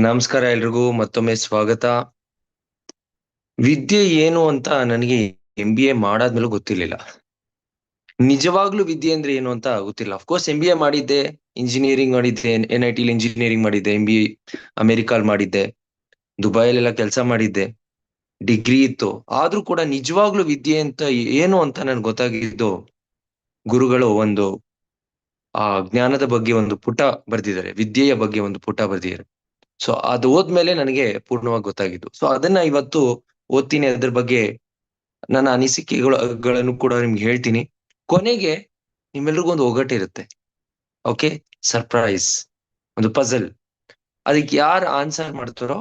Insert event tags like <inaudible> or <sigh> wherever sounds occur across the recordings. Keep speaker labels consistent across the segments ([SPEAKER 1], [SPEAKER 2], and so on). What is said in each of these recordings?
[SPEAKER 1] ನಮಸ್ಕಾರ ಎಲ್ರಿಗೂ, ಮತ್ತೊಮ್ಮೆ ಸ್ವಾಗತ. ವಿದ್ಯೆ ಏನು ಅಂತ ನನಗೆ ಎಂ ಬಿ ಎ ಮಾಡಾದ್ಮೇಲೂ ಗೊತ್ತಿರ್ಲಿಲ್ಲ. ನಿಜವಾಗ್ಲೂ ವಿದ್ಯೆ ಅಂದ್ರೆ ಏನು ಅಂತ ಗೊತ್ತಿಲ್ಲ of course M B A ಮಾಡಿದ್ದೆ ಇಂಜಿನಿಯರಿಂಗ್ ಮಾಡಿದ್ದೆ ಎನ್ ಐ ಟಿ ಇಂಜಿನಿಯರಿಂಗ್ ಮಾಡಿದ್ದೆ ಎಂ ಬಿ ಅಮೆರಿಕಾಲ್ ಮಾಡಿದ್ದೆ ದುಬೈಲೆಲ್ಲ ಕೆಲಸ ಮಾಡಿದ್ದೆ ಡಿಗ್ರಿ ಇತ್ತು. ಆದ್ರೂ ಕೂಡ ನಿಜವಾಗ್ಲೂ ವಿದ್ಯೆ ಅಂತ ಏನು ಅಂತ ನನ್ಗೆ ಗೊತ್ತಾಗಿದ್ದು, ಗುರುಗಳು ಒಂದು, ಆ ಜ್ಞಾನದ ಬಗ್ಗೆ ಒಂದು ಪುಟ ಬರೆದಿದ್ದಾರೆ, ವಿದ್ಯೆಯ ಬಗ್ಗೆ ಒಂದು ಪುಟ ಬರ್ದಿದ್ದಾರೆ. ಸೊ ಅದು ಓದ್ಮೇಲೆ ನನಗೆ ಪೂರ್ಣವಾಗಿ ಗೊತ್ತಾಗಿದ್ದು. ಸೊ ಅದನ್ನ ಇವತ್ತು ಓದ್ತೀನಿ ಅದ್ರ ಬಗ್ಗೆ ನನ್ನ ಅನಿಸಿಕೆಗಳನ್ನು ಕೂಡ ನಿಮ್ಗೆ ಹೇಳ್ತೀನಿ. ಕೊನೆಗೆ ನಿಮ್ಮೆಲ್ರಿಗೂ ಒಂದು ಒಗ್ಗಟ್ಟಿರುತ್ತೆ ಓಕೆ ಸರ್ಪ್ರೈಸ್ ಒಂದು ಪಜಲ್ ಅದಕ್ಕೆ ಯಾರು ಆನ್ಸರ್ ಮಾಡ್ತಾರೋ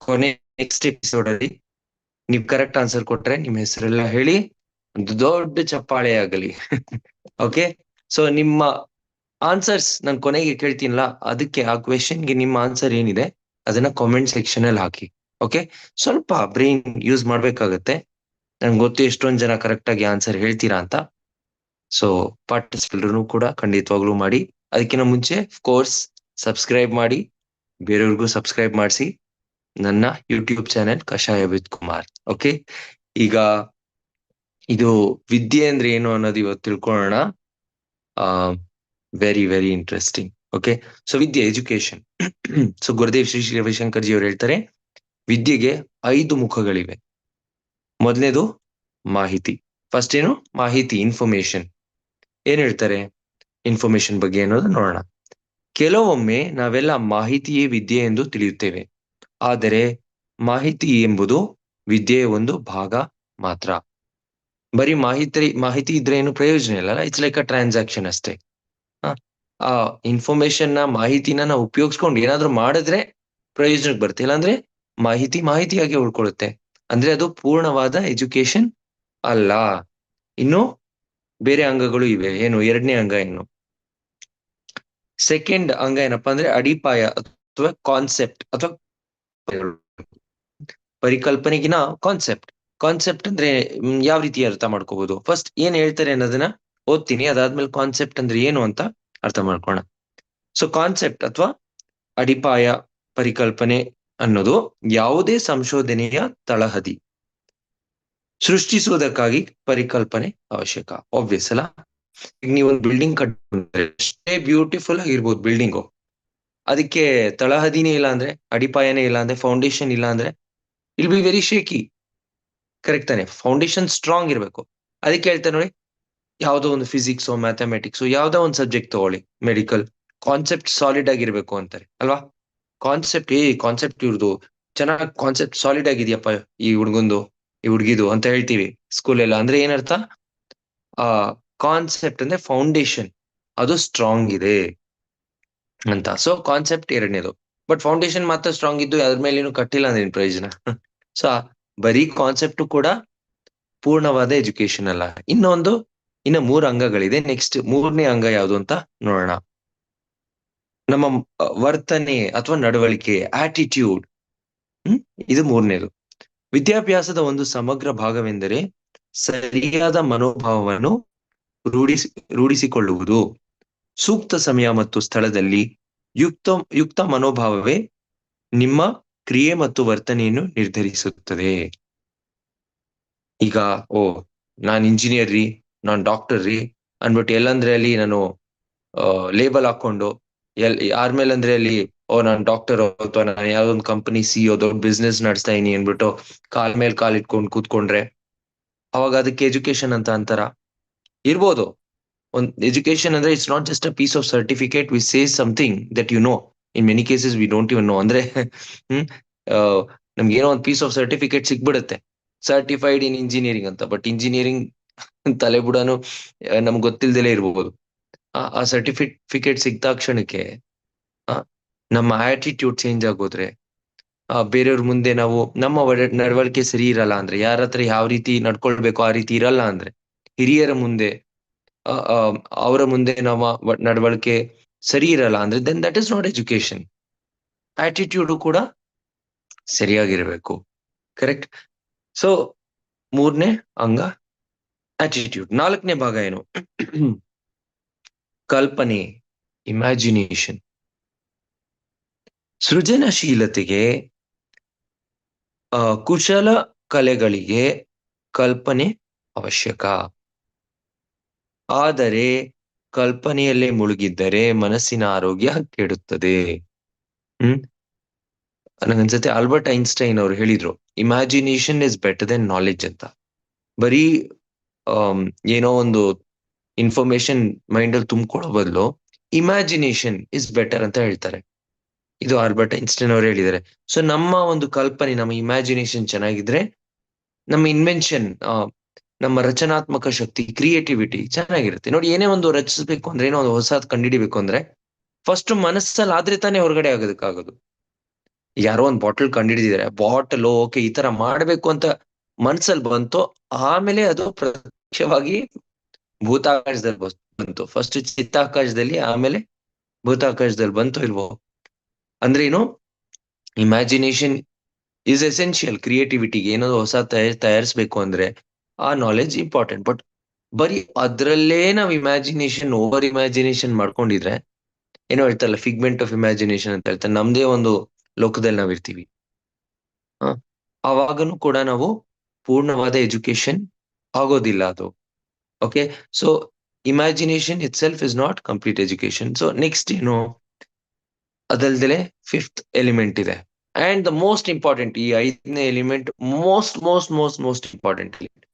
[SPEAKER 1] ಕೊನೆ ನೆಕ್ಸ್ಟ್ ಎಪಿಸೋಡ್ ಅಲ್ಲಿ ನೀವು ಕರೆಕ್ಟ್ ಆನ್ಸರ್ ಕೊಟ್ರೆ ನಿಮ್ಮ ಹೆಸರೆಲ್ಲ ಹೇಳಿ ಒಂದು ದೊಡ್ಡ ಚಪ್ಪಾಳೆ ಆಗಲಿ. <laughs> ಓಕೆ ಸೊ ನಿಮ್ಮ ಆನ್ಸರ್ಸ್ ನಾನು ಕೊನೆಗೆ ಕೇಳ್ತೀನಲ್ಲ ಅದಕ್ಕೆ ಆ ಕ್ವೆಶನ್ಗೆ ನಿಮ್ಮ ಆನ್ಸರ್ ಏನಿದೆ? ಅದನ್ನ ಕಾಮೆಂಟ್ ಸೆಕ್ಷನ್ ಅಲ್ಲಿ ಹಾಕಿ. ಓಕೆ ಸ್ವಲ್ಪ ಬ್ರೈನ್ ಯೂಸ್ ಮಾಡ್ಬೇಕಾಗತ್ತೆ. ನನ್ಗೆ ಗೊತ್ತು ಎಷ್ಟೊಂದ್ ಜನ ಕರೆಕ್ಟ್ ಆಗಿ ಆನ್ಸರ್ ಹೇಳ್ತೀರಾ ಅಂತ. ಸೊ ಪಾರ್ಟಿಸಿಪೆಲ್ರು ಕೂಡ ಖಂಡಿತವಾಗ್ಲೂ ಮಾಡಿ. ಅದಕ್ಕಿಂತ ಮುಂಚೆ ಕೋರ್ಸ್ ಸಬ್ಸ್ಕ್ರೈಬ್ ಮಾಡಿ. ಬೇರೆಯವ್ರಿಗೂ ಸಬ್ಸ್ಕ್ರೈಬ್ ಮಾಡಿಸಿ. ನನ್ನ YouTube channel Kashaya with Kumar. Okay ಈಗ ಇದು ವಿದ್ಯೆ ಅಂದ್ರೆ ಏನು ಅನ್ನೋದು ಇವತ್ತು ತಿಳ್ಕೊಳ್ಳೋಣ ಆ very very interesting okay so ವಿದ್ಯೆ ಎಜುಕೇಶನ್ ಸೊ ಗುರುದೇವ್ ಶ್ರೀ ಶ್ರೀ ರವಿಶಂಕರ್ ಜಿ ಅವರು ಹೇಳ್ತಾರೆ, ವಿದ್ಯೆಗೆ ಐದು ಮುಖಗಳಿವೆ. ಮೊದಲನೇದು ಮಾಹಿತಿ. ಫಸ್ಟ್ ಏನು? ಮಾಹಿತಿ ಇನ್ಫಾರ್ಮೇಶನ್ ಏನ್ ಹೇಳ್ತಾರೆ? ಇನ್ಫಾರ್ಮೇಶನ್ ಬಗ್ಗೆ ಅನ್ನೋದು ನೋಡೋಣ. ಕೆಲವೊಮ್ಮೆ ನಾವೆಲ್ಲ ಮಾಹಿತಿಯೇ ವಿದ್ಯೆ ಎಂದು ತಿಳಿಯುತ್ತೇವೆ. ಆದರೆ ಮಾಹಿತಿ ಎಂಬುದು ವಿದ್ಯೆಯ ಒಂದು ಭಾಗ ಮಾತ್ರ. ಬರೀ ಮಾಹಿತಿ ಮಾಹಿತಿ ಇದ್ರೆ ಏನು ಪ್ರಯೋಜನ ಇಲ್ಲ ಇಟ್ಸ್ ಲೈಕ್ ಅ ಟ್ರಾನ್ಸಾಕ್ಷನ್ ಅಷ್ಟೇ. ಆ ಇನ್ಫಾರ್ಮೇಶನ್ನ ಮಾಹಿತಿನ ನಾವು ಉಪಯೋಗಿಸ್ಕೊಂಡು ಏನಾದ್ರು ಮಾಡಿದ್ರೆ ಪ್ರಯೋಜನಕ್ಕೆ ಬರುತ್ತೆ. ಇಲ್ಲಾಂದ್ರೆ ಮಾಹಿತಿ ಮಾಹಿತಿಯಾಗಿ ಉಳ್ಕೊಳ್ಳುತ್ತೆ ಅಂದ್ರೆ ಅದು ಪೂರ್ಣವಾದ ಎಜುಕೇಶನ್ ಅಲ್ಲ. ಇನ್ನು ಬೇರೆ ಅಂಗಗಳು ಇವೆ. ಏನು, ಎರಡನೇ ಅಂಗ ಏನು ಸೆಕೆಂಡ್ ಅಂಗ ಏನಪ್ಪಾ ಅಂದ್ರೆ ಅಡಿಪಾಯ ಅಥವಾ ಕಾನ್ಸೆಪ್ಟ್ ಅಥವಾ ಪರಿಕಲ್ಪನೆಗಿನ ಕಾನ್ಸೆಪ್ಟ್ ಕಾನ್ಸೆಪ್ಟ್ ಅಂದ್ರೆ ಯಾವ ರೀತಿ ಅರ್ಥ ಮಾಡ್ಕೋಬಹುದು ಫಸ್ಟ್ ಏನ್ ಹೇಳ್ತಾರೆ ಅನ್ನೋದನ್ನ ಓದ್ತೀನಿ, ಅದಾದ್ಮೇಲೆ ಕಾನ್ಸೆಪ್ಟ್ ಅಂದ್ರೆ ಏನು ಅಂತ ಅರ್ಥ ಮಾಡ್ಕೋಣ ಸೊ ಕಾನ್ಸೆಪ್ಟ್ ಅಥವಾ ಅಡಿಪಾಯ ಪರಿಕಲ್ಪನೆ ಅನ್ನೋದು ಯಾವುದೇ ಸಂಶೋಧನೆಯ ತಳಹದಿ. ಸೃಷ್ಟಿಸುವುದಕ್ಕಾಗಿ ಪರಿಕಲ್ಪನೆ ಅವಶ್ಯಕ ಆಬ್ವಿಯಸ್ ಅಲ್ಲ? ಈಗ ನೀವು ಒಂದು ಬಿಲ್ಡಿಂಗ್ ಕಟ್ಟ ಎಷ್ಟೇ ಬ್ಯೂಟಿಫುಲ್ ಆಗಿರ್ಬೋದು ಬಿಲ್ಡಿಂಗು ಅದಕ್ಕೆ ತಳಹದಿನೇ ಇಲ್ಲ ಅಂದ್ರೆ, ಅಡಿಪಾಯನೇ ಇಲ್ಲ ಅಂದ್ರೆ ಫೌಂಡೇಶನ್ ಇಲ್ಲ ಅಂದ್ರೆ will be very shaky correct ತಾನೆ? ಫೌಂಡೇಶನ್ ಸ್ಟ್ರಾಂಗ್ ಇರಬೇಕು. ಅದಕ್ಕೆ ಹೇಳ್ತಾರೆ ನೋಡಿ ಯಾವುದೋ ಒಂದು ಫಿಸಿಕ್ಸ್ ಮ್ಯಾಥಮೆಟಿಕ್ಸ್ ಯಾವ್ದೋ ಒಂದು ಸಬ್ಜೆಕ್ಟ್ ತಗೊಳ್ಳಿ ಮೆಡಿಕಲ್ ಕಾನ್ಸೆಪ್ಟ್ ಸಾಲಿಡ್ ಆಗಿರ್ಬೇಕು ಅಂತಾರೆ, ಅಲ್ವಾ? ಕಾನ್ಸೆಪ್ಟ್ ಏ ಕಾನ್ಸೆಪ್ಟ್ ಇವ್ರದು. ಚೆನ್ನಾಗಿ ಕಾನ್ಸೆಪ್ಟ್ ಸಾಲಿಡ್ ಆಗಿದೆಯಪ್ಪ ಈ ಹುಡುಗಂದು, ಈ ಹುಡ್ಗಿದು ಅಂತ ಹೇಳ್ತೀವಿ ಸ್ಕೂಲ್ ಎಲ್ಲ. ಅಂದ್ರೆ ಏನರ್ಥ? ಆ ಕಾನ್ಸೆಪ್ಟ್ ಅಂದ್ರೆ ಫೌಂಡೇಶನ್ ಅದು ಸ್ಟ್ರಾಂಗ್ ಇದೆ ಅಂತ. ಸೊ ಕಾನ್ಸೆಪ್ಟ್ ಎರಡನೇದು. ಬಟ್ ಫೌಂಡೇಶನ್ ಮಾತ್ರ ಸ್ಟ್ರಾಂಗ್ ಇದ್ದು, ಅದ್ರ ಮೇಲೆ ಕಟ್ಟಿಲ್ಲ ಅಂದ್ರೆ ಪ್ರಯೋಜನ. <laughs> ಸೊ ಬರೀ ಕಾನ್ಸೆಪ್ಟ್ ಕೂಡ ಪೂರ್ಣವಾದ ಎಜುಕೇಶನ್ ಅಲ್ಲ ಇನ್ನೊಂದು ಇನ್ನ ಮೂರು ಅಂಗಗಳಿದೆ. ನೆಕ್ಸ್ಟ್ ಮೂರನೇ ಅಂಗ ಯಾವುದು ಅಂತ ನೋಡೋಣ. ನಮ್ಮ ವರ್ತನೆ ಅಥವಾ ನಡವಳಿಕೆ ಆಟಿಟ್ಯೂಡ್ ಹ್ಮ್, ಇದು ಮೂರನೇದು. ವಿದ್ಯಾಭ್ಯಾಸದ ಒಂದು ಸಮಗ್ರ ಭಾಗವೆಂದರೆ ಸರಿಯಾದ ಮನೋಭಾವವನ್ನು ರೂಢಿಸಿ, ರೂಢಿಸಿಕೊಳ್ಳುವುದು. ಸೂಕ್ತ ಸಮಯ ಮತ್ತು ಸ್ಥಳದಲ್ಲಿ ಯುಕ್ತ ಯುಕ್ತ ಮನೋಭಾವವೇ ನಿಮ್ಮ ಕ್ರಿಯೆ ಮತ್ತು ವರ್ತನೆಯನ್ನು ನಿರ್ಧರಿಸುತ್ತದೆ. ಈಗ, ಓ, ನಾನ್ ಇಂಜಿನಿಯರ್ ನಾನ್ ಡಾಕ್ಟರ್ ರೀ. ಅನ್ಬಿಟ್ಟು ಎಲ್ಲಂದ್ರೆ ಅಲ್ಲಿ ನಾನು ಲೇಬಲ್ ಹಾಕೊಂಡು ಎಲ್, ಯಾರ ಅಲ್ಲಿ ಓ, ನಾನ್ ಡಾಕ್ಟರ್ ಅಥವಾ ನಾನು ಯಾವ್ದೊಂದು ಕಂಪನಿ ಸಿ ದೊಡ್ಡ ಬಿಸ್ನೆಸ್ ನಡೆಸ್ತಾ ಇದೀನಿ ಅನ್ಬಿಟ್ಟು ಕಾಲ್ ಮೇಲೆ ಕಾಲ್ ಇಟ್ಕೊಂಡು ಕೂತ್ಕೊಂಡ್ರೆ, ಅವಾಗ ಅದಕ್ಕೆ ಎಜುಕೇಶನ್ ಅಂತ ಅಂತಾರ? ಇರ್ಬೋದು. ಒಂದ್ ಎಜುಕೇಶನ್ ಅಂದ್ರೆ it's not just a piece of certificate we say something that you know in many cases we don't even know ಅಂದ್ರೆ, <laughs> ಹ್ಮ್ ನಮ್ಗೆ ಏನೋ ಒಂದು ಪೀಸ್ ಆಫ್ ಸರ್ಟಿಫಿಕೇಟ್ ಸಿಕ್ಬಿಡುತ್ತೆ. ಸರ್ಟಿಫೈಡ್ ಇನ್ ಇಂಜಿನಿಯರಿಂಗ್ ಅಂತ. ಬಟ್ ಇಂಜಿನಿಯರಿಂಗ್ ತಲೆ ಬುಡನು ನಮ್ಗೆ ಗೊತ್ತಿಲ್ದಲೇ ಇರ್ಬೋದು. ಆ ಸರ್ಟಿಫಿಕೇಟ್ ಸಿಗ್ತಾಕ್ಷಣಕ್ಕೆ ನಮ್ಮ ಆಟಿಟ್ಯೂಡ್ ಚೇಂಜ್ ಆಗೋದ್ರೆ, ಆ, ಬೇರೆಯವ್ರ ಮುಂದೆ ನಾವು, ನಮ್ಮ ನಡವಳಿಕೆ ಸರಿ ಇರಲ್ಲ ಅಂದ್ರೆ, ಯಾರ ಹತ್ರ ಯಾವ ರೀತಿ ನಡ್ಕೊಳ್ಬೇಕು ಆ ರೀತಿ ಇರಲ್ಲ ಅಂದ್ರೆ, ಹಿರಿಯರ ಮುಂದೆ ಅವರ ಮುಂದೆ ನಮ್ಮ ನಡವಳಿಕೆ ಸರಿ ಇರಲ್ಲ ಅಂದ್ರೆ then that is not education attitude ಕೂಡ ಸರಿಯಾಗಿರ್ಬೇಕು. ಕರೆಕ್ಟ್ ಸೊ ಮೂರನೇ ಅಂಗ ಆಟಿಟ್ಯೂಡ್ ನಾಲ್ಕನೇ ಭಾಗ ಏನು? ಕಲ್ಪನೆ ಇಮ್ಯಾಜಿನೇಷನ್ ಸೃಜನಶೀಲತೆಗೆ ಕುಶಲ ಕಲೆಗಳಿಗೆ ಕಲ್ಪನೆ ಅವಶ್ಯಕ. ಆದರೆ ಕಲ್ಪನೆಯಲ್ಲೇ ಮುಳುಗಿದ್ದರೆ ಮನಸ್ಸಿನ ಆರೋಗ್ಯ ಕೆಡುತ್ತದೆ. ಹ್ಮ್? ನನಗನ್ಸತ್ತೆ ಆಲ್ಬರ್ಟ್ ಐನ್ಸ್ಟೈನ್ ಅವ್ರು ಹೇಳಿದ್ರು imagination is better than knowledge ಅಂತ. ಬರೀ ಏನೋ ಒಂದು ಇನ್ಫಾರ್ಮೇಶನ್ ಮೈಂಡ್ ಅಲ್ಲಿ ತುಂಬಿಕೊಳ್ಳೋ ಬದಲು ಇಮ್ಯಾಜಿನೇಷನ್ ಇಸ್ ಬೆಟರ್ ಅಂತ ಹೇಳ್ತಾರೆ. ಇದು ಆಲ್ಬರ್ಟ್ ಐನ್ಸ್ಟೈನ್ ಅವರು ಹೇಳಿದ್ದಾರೆ. ಸೊ ನಮ್ಮ ಒಂದು ಕಲ್ಪನೆ, ನಮ್ಮ ಇಮ್ಯಾಜಿನೇಷನ್ ಚೆನ್ನಾಗಿದ್ರೆ, ನಮ್ಮ ಇನ್ವೆನ್ಷನ್ ನಮ್ಮ ರಚನಾತ್ಮಕ ಶಕ್ತಿ ಕ್ರಿಯೇಟಿವಿಟಿ ಚೆನ್ನಾಗಿರುತ್ತೆ. ನೋಡಿ, ಏನೇ ಒಂದು ರಚಿಸಬೇಕು ಅಂದ್ರೆ, ಏನೋ ಒಂದು ಹೊಸದ್ ಕಂಡಿಡಿಬೇಕು ಅಂದ್ರೆ ಫಸ್ಟ್ ಮನಸ್ಸಲ್ಲಿ ಆದ್ರೆ ತಾನೇ ಹೊರಗಡೆ ಆಗೋದಕ್ಕಾಗೋದು. ಯಾರೋ ಒಂದು ಬಾಟಲ್ ಕಂಡುಹಿಡಿದಿದ್ದಾರೆ. ಬಾಟಲ್ ಓಕೆ ಈ ತರ ಮಾಡ್ಬೇಕು ಅಂತ ಮನ್ಸಲ್ಲಿ ಬಂತು, ಆಮೇಲೆ ಅದು ಪ್ರತ್ಯಕ್ಷವಾಗಿ ಭೂತಾಕಾಶದಲ್ಲಿ ಬಂತು. ಫಸ್ಟ್ ಚಿತ್ತಾಕಾಶದಲ್ಲಿ, ಆಮೇಲೆ ಭೂತಾಕಾಶದಲ್ಲಿ ಬಂತು ಇಲ್ವೋ? ಅಂದ್ರೆ ಏನು? ಇಮ್ಯಾಜಿನೇಷನ್ ಈಸ್ ಎಸೆನ್ಷಿಯಲ್ ಕ್ರಿಯೇಟಿವಿಟಿಗೆ ಏನಾದ್ರು ಹೊಸ ತಯಾರ್, ತಯಾರಿಸ್ಬೇಕು ಅಂದ್ರೆ ಆ ನಾಲೆಜ್ ಇಂಪಾರ್ಟೆಂಟ್ ಬಟ್ ಬರೀ ಅದ್ರಲ್ಲೇ ನಾವ್ ಇಮ್ಯಾಜಿನೇಷನ್ ಓವರ್ ಇಮ್ಯಾಜಿನೇಷನ್ ಮಾಡ್ಕೊಂಡಿದ್ರೆ, ಏನೋ ಹೇಳ್ತಾರಲ್ಲ ಫಿಗ್ಮೆಂಟ್ ಆಫ್ ಇಮ್ಯಾಜಿನೇಷನ್ ಅಂತ ಹೇಳ್ತಾರೆ. ನಮ್ದೇ ಒಂದು ಲೋಕದಲ್ಲಿ ನಾವ್ ಇರ್ತೀವಿ. ಅವಾಗನು ಕೂಡ ನಾವು ಪೂರ್ಣವಾದ ಎಜುಕೇಶನ್ ಆಗೋದಿಲ್ಲ ಅದು. Okay so imagination itself is not complete education so next ಏನು? ಅದಲ್ದಲೆ ಫಿಫ್ತ್ ಎಲಿಮೆಂಟ್ ಇದೆ. ಅಂಡ್ ದ ಮೋಸ್ಟ್ ಇಂಪಾರ್ಟೆಂಟ್ ಈ ಐದನೇ element most most most most important element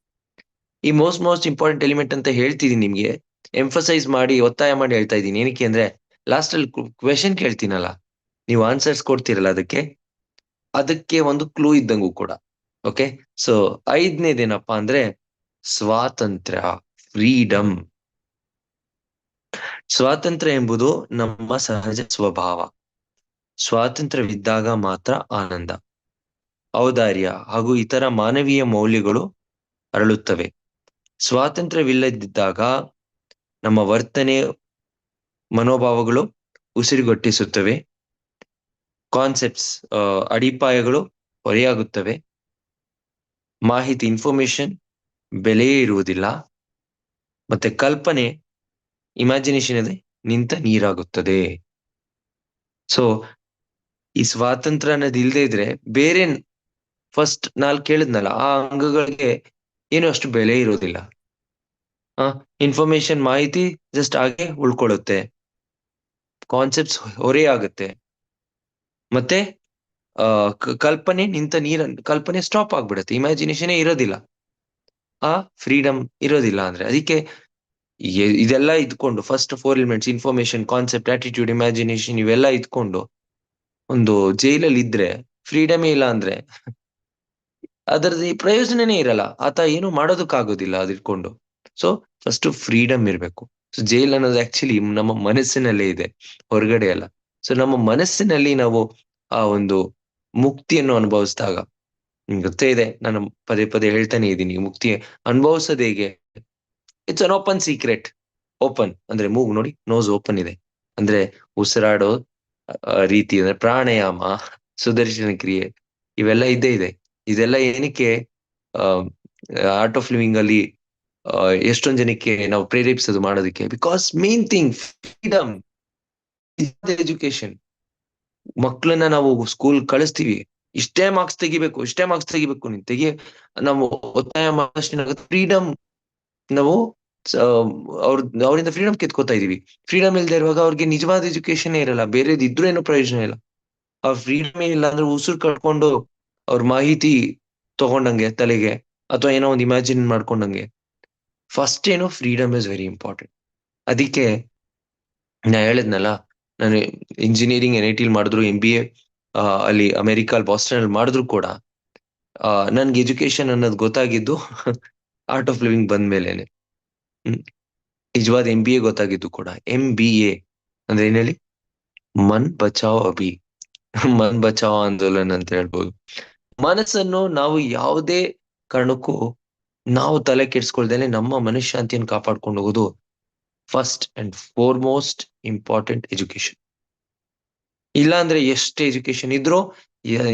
[SPEAKER 1] ಈ ಮೋಸ್ಟ್ ಮೋಸ್ಟ್ ಇಂಪಾರ್ಟೆಂಟ್ ಎಲಿಮೆಂಟ್ ಅಂತ ಹೇಳ್ತಿದೀನಿ ನಿಮ್ಗೆ. ಎಂಫಸೈಸ್ ಮಾಡಿ, ಒತ್ತಾಯ ಮಾಡಿ ಹೇಳ್ತಾ ಇದ್ದೀನಿ. ಏನಕ್ಕೆ ಅಂದ್ರೆ ಲಾಸ್ಟ್ ಅಲ್ಲಿ ಕ್ವೆಶನ್ ಕೇಳ್ತೀನಲ್ಲ? ನೀವು ಆನ್ಸರ್ಸ್ ಕೊಡ್ತೀರಲ್ಲ ಅದಕ್ಕೆ? ಅದಕ್ಕೆ ಒಂದು ಕ್ಲೂ ಇದ್ದಂಗೂ ಕೂಡ. ಓಕೆ ಸೊ ಐದನೇದೇನಪ್ಪಾ ಅಂದ್ರೆ ಸ್ವಾತಂತ್ರ್ಯ ಫ್ರೀಡಮ್ ಸ್ವಾತಂತ್ರ್ಯ ಎಂಬುದು ನಮ್ಮ ಸಹಜ ಸ್ವಭಾವ. ಸ್ವಾತಂತ್ರ್ಯವಿದ್ದಾಗ ಮಾತ್ರ ಆನಂದ. ಔದಾರ್ಯ ಹಾಗೂ ಇತರ ಮಾನವೀಯ ಮೌಲ್ಯಗಳು ಅರಳುತ್ತವೆ. ಸ್ವಾತಂತ್ರ್ಯವಿಲ್ಲದಿದ್ದಾಗ ನಮ್ಮ ವರ್ತನೆ, ಮನೋಭಾವಗಳು ಉಸಿರುಗಟ್ಟಿಸುತ್ತವೆ. ಕಾನ್ಸೆಪ್ಟ್ಸ್ ಅಡಿಪಾಯಗಳು ಹೊರೆಯಾಗುತ್ತವೆ. ಮಾಹಿತಿ ಇನ್ಫಾರ್ಮೇಶನ್ ಬೆಲೆಯೇ ಇರುವುದಿಲ್ಲ. ಮತ್ತೆ ಕಲ್ಪನೆ ಇಮ್ಯಾಜಿನೇಷನ್ ಇದೆ ನಿಂತ ನೀರಾಗುತ್ತದೆ. ಸೊ ಈ ಸ್ವಾತಂತ್ರ್ಯ ಅನ್ನೋದು ಇಲ್ಲದೆ ಇದ್ರೆ ಬೇರೆ ಫಸ್ಟ್ ನಾಲ್ ಕೇಳಿದ್ನಲ್ಲ, ಆ ಅಂಗಗಳಿಗೆ ಏನು ಅಷ್ಟು ಬೆಲೆ ಇರೋದಿಲ್ಲ ಆ ಇನ್ಫಾರ್ಮೇಶನ್ ಮಾಹಿತಿ ಜಸ್ಟ್ ಹಾಗೆ ಉಳ್ಕೊಳ್ಳುತ್ತೆ. ಕಾನ್ಸೆಪ್ಟ್ಸ್ ಹೊರೆ ಆಗುತ್ತೆ. ಮತ್ತೆ ಕಲ್ಪನೆ ನಿಂತ ನೀರ ಕಲ್ಪನೆ ಸ್ಟಾಪ್ ಆಗ್ಬಿಡುತ್ತೆ. ಇಮ್ಯಾಜಿನೇಷನ್ ಇರೋದಿಲ್ಲ. ಆ ಫ್ರೀಡಮ್ ಇರೋದಿಲ್ಲ ಅಂದ್ರೆ. ಅದಕ್ಕೆ ಇದೆಲ್ಲ ಇದ್ಕೊಂಡು first four elements information concept attitude imagination ಇವೆಲ್ಲ ಇದ್ಕೊಂಡು, ಒಂದು ಜೈಲಲ್ಲಿ ಇದ್ರೆ ಫ್ರೀಡಮೇ ಇಲ್ಲ ಅಂದ್ರೆ, ಅದರದ್ದು ಪ್ರಯೋಜನನೇ ಇರಲ್ಲ. ಆತ ಏನು ಮಾಡೋದಕ್ಕಾಗೋದಿಲ್ಲ ಅದಿಟ್ಕೊಂಡು. ಸೊ ಫಸ್ಟ್ ಫ್ರೀಡಮ್ ಇರ್ಬೇಕು. ಸೊ ಜೈಲ್ ಅನ್ನೋದು ಆಕ್ಚುಲಿ ನಮ್ಮ ಮನಸ್ಸಿನಲ್ಲೇ ಇದೆ. ಹೊರಗಡೆ ಅಲ್ಲ. ಸೊ ನಮ್ಮ ಮನಸ್ಸಿನಲ್ಲಿ ನಾವು ಆ ಒಂದು ಮುಕ್ತಿಯನ್ನು ಅನುಭವಿಸಿದಾಗ. ಗೊತ್ತೇ ಇದೆ, ನಾನು ಪದೇ ಪದೇ ಹೇಳ್ತಾನೆ ಇದ್ದೀನಿ, ಮುಕ್ತಿ ಅನುಭವಿಸೋದು ಹೇಗೆ? It's an open secret open ಅಂದ್ರೆ ಮೂಗ್ ನೋಡಿ ನೋಸ್ ಓಪನ್ ಇದೆ. ಅಂದ್ರೆ ಉಸಿರಾಡೋ ರೀತಿ ಅಂದ್ರೆ ಪ್ರಾಣಾಯಾಮ, ಸುದರ್ಶನ ಕ್ರಿಯೆ, ಇವೆಲ್ಲ ಇದ್ದೇ ಇದೆ. ಇದೆಲ್ಲ ಏನಕ್ಕೆ ಆರ್ಟ್ ಆಫ್ ಲಿವಿಂಗ್ ಅಲ್ಲಿ ಎಷ್ಟೊಂದ್ ಜನಕ್ಕೆ ನಾವು ಪ್ರೇರೇಪಿಸೋದು ಮಾಡೋದಕ್ಕೆ? Because main thing freedom education ಮಕ್ಕಳನ್ನ ನಾವು ಸ್ಕೂಲ್ ಕಳಿಸ್ತೀವಿ. ಇಷ್ಟೇ ಮಾರ್ಕ್ಸ್ ತೆಗಿಬೇಕು, ಇಷ್ಟೇ ಮಾರ್ಕ್ಸ್ ತೆಗಿಬೇಕು ನೀನ್ ತೆಗಿ, ನಾವು ಒತ್ತಾಯ ಮಾಡಿದಷ್ಟು ಫ್ರೀಡಮ್ ನಾವು ಅವ್ರ, ಅವರಿಂದ ಫ್ರೀಡಮ್ ಕಿತ್ಕೋತಾ ಇದೀವಿ. ಫ್ರೀಡಮ್ ಇಲ್ದೆ ಇರುವಾಗ ಅವ್ರಿಗೆ ನಿಜವಾದ ಎಜುಕೇಶನ್ ಇರಲ್ಲ, ಬೇರೆದ್ ಇದ್ರೂ ಏನು ಪ್ರಯೋಜನ ಇಲ್ಲ. ಅವ್ರ ಫ್ರೀಡಮ್ ಇಲ್ಲ ಅಂದ್ರೆ ಉಸಿರು ಕಟ್ಕೊಂಡು ಅವ್ರ ಮಾಹಿತಿ ತಗೊಂಡಂಗೆ ತಲೆಗೆ ಅಥವಾ ಏನೋ ಒಂದು ಇಮ್ಯಾಜಿನ್ ಮಾಡ್ಕೊಂಡಂಗೆ. ಫಸ್ಟ್ ಏನೋ ಫ್ರೀಡಮ್ ಇಸ್ ವೆರಿ ಇಂಪಾರ್ಟೆಂಟ್ ಅದಕ್ಕೆ ನಾ ಹೇಳಿದ್ನಲ್ಲ ನಾನು ಇಂಜಿನಿಯರಿಂಗ್ ಎನ್ ಐ ಮಾಡಿದ್ರು ಎಂ ಬಿ ಎ ಅಲ್ಲಿ ಅಮೆರಿಕ ಬಾಸ್ಟನ್ ಅಲ್ಲಿ ಮಾಡಿದ್ರು ಕೂಡ ನನ್ಗೆ ಎಜುಕೇಶನ್ ಅನ್ನೋದು ಗೊತ್ತಾಗಿದ್ದು ಆರ್ಟ್ ಆಫ್ ಲಿವಿಂಗ್ ಬಂದ್ಮೇಲೆನೆ ಹ್ಮ್. ನಿಜವಾದ ಎಂ ಬಿ ಎ ಗೊತ್ತಾಗಿದ್ದು ಕೂಡ. ಎಂ ಬಿ ಎ ಅಂದ್ರೆ ಏನ್ ಹೇಳಿ ಮನ್ ಬಚಾವ್ ಅಭಿ. <laughs> ಮನ್ ಬಚಾವ್ ಆಂದೋಲನ್ ಅಂತ ಹೇಳ್ಬೋದು. ಮನಸ್ಸನ್ನು ನಾವು ಯಾವುದೇ ಕಾರಣಕ್ಕೂ ನಾವು ತಲೆ ಕೆಡ್ಸ್ಕೊಳ್ದೇನೆ ನಮ್ಮ ಮನಃಶಾಂತಿಯನ್ನು ಕಾಪಾಡ್ಕೊಂಡು ಹೋಗೋದು first and foremost important education ಇಲ್ಲಾಂದ್ರೆ ಎಷ್ಟು ಎಜುಕೇಶನ್ ಇದ್ರೂ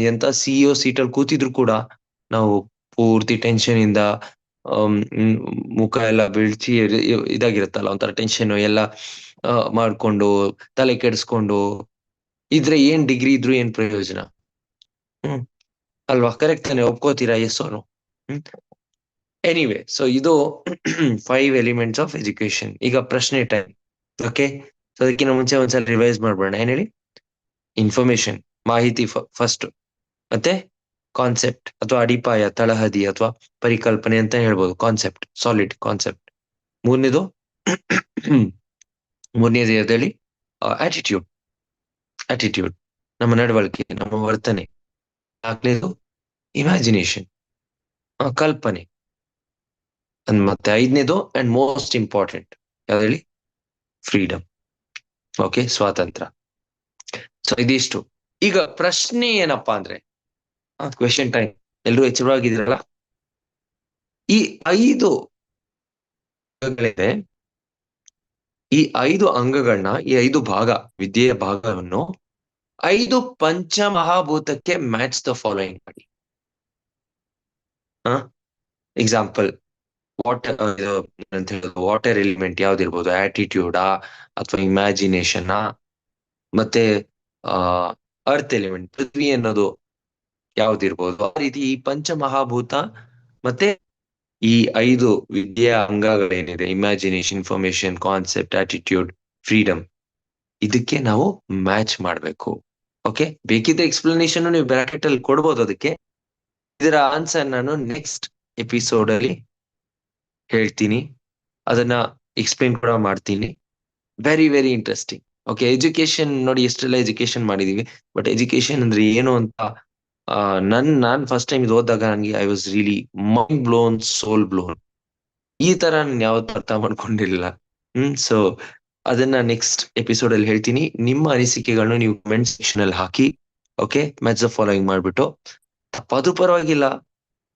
[SPEAKER 1] ಎಂತ ಸಿಇಒ ಸೀಟಲ್ಲಿ ಕೂತಿದ್ರು ಕೂಡ ನಾವು ಪೂರ್ತಿ ಟೆನ್ಷನ್ ಇಂದ ಮುಖ ಎಲ್ಲ ಬೀಳ್ಚಿ ಇದಾಗಿರುತ್ತಲ್ಲ ಒಂಥರ ಟೆನ್ಷನ್ ಎಲ್ಲ ಮಾಡ್ಕೊಂಡು, ತಲೆ ಕೆಡಿಸ್ಕೊಂಡು, ಇದ್ರೆ ಏನ್ ಡಿಗ್ರಿ ಇದ್ರು ಏನ್ ಪ್ರಯೋಜನ? ಹ್ಮ್, ಅಲ್ವಾ? ಕರೆಕ್ಟ್ ತಾನೆ? ಒಪ್ಕೋತೀರಾ? ಎಸ್ ಅವನು ಎನಿವೆ ಸೊ ಇದು ಫೈವ್ ಎಲಿಮೆಂಟ್ಸ್ ಆಫ್ ಎಜುಕೇಶನ್ ಈಗ ಪ್ರಶ್ನೆ ಟೈಮ್ ಓಕೆ ಸೊ ಅದಕ್ಕಿಂತ ಮುಂಚೆ ಒಂದ್ಸಲ ರಿವೈಸ್ ಮಾಡ್ಬೋಣ ಏನ್ ಹೇಳಿ? ಇನ್ಫಾರ್ಮೇಶನ್ ಮಾಹಿತಿ ಫಸ್ಟ್ ಮತ್ತೆ ಕಾನ್ಸೆಪ್ಟ್ ಅಥವಾ ಅಡಿಪಾಯ, ತಳಹದಿ ಅಥವಾ ಪರಿಕಲ್ಪನೆ ಅಂತ ಹೇಳ್ಬೋದು. ಕಾನ್ಸೆಪ್ಟ್ ಸಾಲಿಡ್ ಕಾನ್ಸೆಪ್ಟ್ ಮೂರನೇದು ಮೂರನೇದು ಹೇಳಿ? ಆಟಿಟ್ಯೂಡ್ ಆಟಿಟ್ಯೂಡ್ ನಮ್ಮ ನಡವಳಿಕೆ, ನಮ್ಮ ವರ್ತನೆ. ನಾಲ್ಕನೇದು ಇಮ್ಯಾಜಿನೇಷನ್ ಕಲ್ಪನೆ. ಅಂದ್ ಮತ್ತೆ ಐದನೇದು ಅಂಡ್ ಮೋಸ್ಟ್ ಇಂಪಾರ್ಟೆಂಟ್ ಯಾವ್ದು ಹೇಳಿ? ಫ್ರೀಡಮ್ ಓಕೆ ಸ್ವಾತಂತ್ರ್ಯ. ಸೊ ಇದಿಷ್ಟು. ಈಗ ಪ್ರಶ್ನೆ ಏನಪ್ಪಾ ಅಂದ್ರೆ ಕ್ವೆಶನ್ ಟೈಮ್ ಎಲ್ರು ಎಚ್ಚರವಾಗಿದ್ದೀರಲ್ಲ ಈ ಐದು ಅಂಗಗಳಿದೆ. ಈ ಐದು ಅಂಗಗಳನ್ನ ಈ ಐದು ಭಾಗ, ವಿದ್ಯೆಯ ಭಾಗವನ್ನು ಐದು ಪಂಚಮಹಾಭೂತಕ್ಕೆ ಮ್ಯಾಚ್ ದ ಫಾಲೋಯಿಂಗ್ ಮಾಡಿ. ಎಕ್ಸಾಂಪಲ್ ವಾಟರ್ ಅಂತ ಹೇಳೋದು ವಾಟರ್ ಎಲಿಮೆಂಟ್ ಯಾವ್ದಿರ್ಬೋದು? ಆಟಿಟ್ಯೂಡಾ ಅಥವಾ ಇಮ್ಯಾಜಿನೇಷನ್ ಮತ್ತೆ, ಆ ಅರ್ತ್ ಎಲಿಮೆಂಟ್ ಪೃಥ್ವಿ ಅನ್ನೋದು ಯಾವ್ದಿರ್ಬೋದು? ಆ ರೀತಿ ಈ ಪಂಚಮಹಾಭೂತ ಮತ್ತೆ ಈ ಐದು ವಿದ್ಯೆಯ ಅಂಗಗಳೇನಿದೆ? Imagination information concept attitude freedom ಇದಕ್ಕೆ ನಾವು ಮ್ಯಾಚ್ ಮಾಡ್ಬೇಕು. ಓಕೆ ಬೇಕಿದ್ರೆ ಎಕ್ಸ್ಪ್ಲನೇಷನ್ ನೀವು ಬ್ರಾಕೆಟ್ ಅಲ್ಲಿ ಕೊಡ್ಬೋದು ಅದಕ್ಕೆ. ಇದರ ಆನ್ಸರ್ ನಾನು ನೆಕ್ಸ್ಟ್ ಎಪಿಸೋಡ್ ಅಲ್ಲಿ ಹೇಳ್ತೀನಿ ಅದನ್ನ ಎಕ್ಸ್ಪ್ಲೇನ್ ಕೂಡ ಮಾಡ್ತೀನಿ. Very very interesting okay education ನೋಡಿ ಎಷ್ಟೆಲ್ಲ ಎಜುಕೇಶನ್ ಮಾಡಿದೀವಿ. ಬಟ್ ಎಜುಕೇಶನ್ ಅಂದ್ರೆ ಏನು ಅಂತ ನನ್, ನಾನ್ ಫಸ್ಟ್ ಟೈಮ್ ಇದು ಓದಿದಾಗ ನನಗೆ I was really mind blown soul blown ಈ ತರ ನಾನು ಯಾವತ್ತೂ ಅರ್ಥ ಮಾಡ್ಕೊಂಡಿರಲಿಲ್ಲ. ಹ್ಮ್ ಸೊ ಅದನ್ನ ನೆಕ್ಸ್ಟ್ ಎಪಿಸೋಡ್ ಅಲ್ಲಿ ಹೇಳ್ತೀನಿ. ನಿಮ್ಮ ಅನಿಸಿಕೆಗಳನ್ನ ನೀವು ಕಮೆಂಟ್ ಸೆಕ್ಷನ್ ಅಲ್ಲಿ ಹಾಕಿ ಓಕೆ ಮ್ಯಾಚ್ ಫಾಲೋಯಿಂಗ್ ಮಾಡ್ಬಿಟ್ಟು. ತಪ್ಪದು ಪರವಾಗಿಲ್ಲ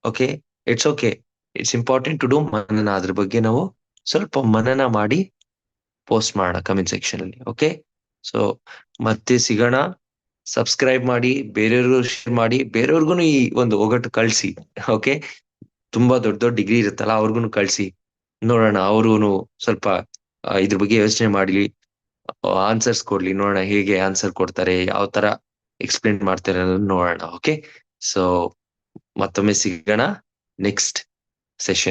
[SPEAKER 1] okay it's okay it's important to do ಮನನ. ಅದ್ರ ಬಗ್ಗೆ ನಾವು ಸ್ವಲ್ಪ ಮನನ ಮಾಡಿ ಪೋಸ್ಟ್ ಮಾಡೋಣ ಕಮೆಂಟ್ ಸೆಕ್ಷನ್ ಅಲ್ಲಿ ಓಕೆ ಸೊ ಮತ್ತೆ ಸಿಗೋಣ. ಸಬ್ಸ್ಕ್ರೈಬ್ ಮಾಡಿ, ಬೇರೆಯವ್ರಿಗೂ ಶೇರ್ ಮಾಡಿ, ಬೇರೆಯವ್ರಿಗೂ ಈ ಒಂದು ಒಗಟು ಕಳ್ಸಿ ಓಕೆ ತುಂಬಾ ದೊಡ್ಡ ದೊಡ್ಡ ಡಿಗ್ರಿ ಇರುತ್ತಲ್ಲ, ಅವ್ರಿಗೂ ಕಳ್ಸಿ. ನೋಡೋಣ ಅವ್ರು ಸ್ವಲ್ಪ ಇದ್ರ ಬಗ್ಗೆ ಯೋಚನೆ ಮಾಡಲಿ ಆನ್ಸರ್ಸ್ ಕೊಡ್ಲಿ, ನೋಡೋಣ ಹೇಗೆ ಆನ್ಸರ್ ಕೊಡ್ತಾರೆ, ಯಾವ ತರ ಎಕ್ಸ್ಪ್ಲೇನ್ ಮಾಡ್ತಾರೆ ಅನ್ನೋದನ್ನ ನೋಡೋಣ ಓಕೆ ಸೊ ಮತ್ತೊಮ್ಮೆ ಸಿಗೋಣ. Next session.